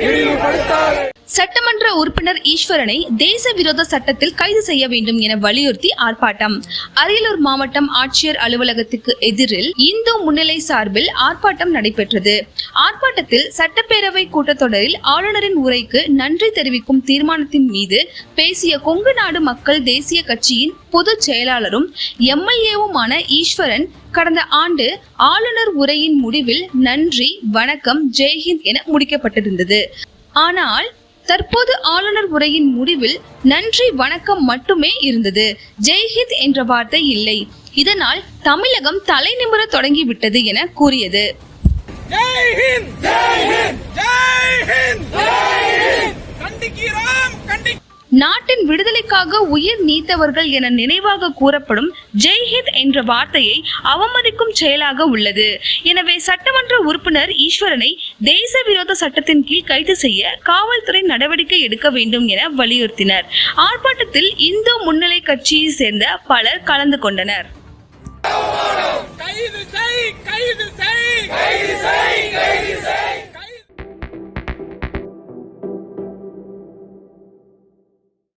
இழிவுபடுத்தாதே சட்டமன்ற உறுப்பினர் ஈஸ்வரனை தேச விரோத சட்டத்தில் கைது செய்ய வேண்டும் என வலியுறுத்தி ஆர்ப்பாட்டம். அரியலூர் மாவட்டம் ஆட்சியர் அலுவலகத்துக்கு எதிரில் இந்து முன்னிலை சார்பில் ஆர்ப்பாட்டம் நடைபெற்றது. ஆர்ப்பாட்டத்தில் சட்டப்பேரவை கூட்டத்தொடரில் ஆளுநரின் உரைக்கு நன்றி தெரிவிக்கும் தீர்மானத்தின் மீது பேசிய கொங்கு நாடு மக்கள் தேசிய கட்சியின் பொதுச் செயலாளரும் எம்எல்ஏவுமான ஈஸ்வரன் கடந்த ஆண்டு ஆளுநர் உரையின் முடிவில் நன்றி வணக்கம் ஜெய்ஹிந்த் என முடிக்கப்பட்டிருந்தது. ஆனால் தற்போது ஆளுநர் உரையின் முடிவில் நன்றி வணக்கம் மட்டுமே இருந்தது. ஜெய்ஹித் என்ற வார்த்தை இல்லை. இதனால் தமிழகம் தலை நிமிர தொடங்கிவிட்டது என கூறியது. கண்டிக்கிறோம். நாட்டின் விடுதலைக்காக உயிர் நீத்தவர்கள் என நினைவாக கூறப்படும் ஜெய்ஹித் என்ற வார்த்தையை அவமதிக்கும் செயலாக உள்ளது. எனவே சட்டமன்ற உறுப்பினர் ஈஸ்வரனை தேச விரோத சட்டத்தின் கீழ் கைது செய்ய காவல்துறை நடவடிக்கை எடுக்க வேண்டும் என வலியுறுத்தினர். ஆர்ப்பாட்டத்தில் இந்து முன்னிலை கட்சியை சேர்ந்த பலர் கலந்து கொண்டனர்.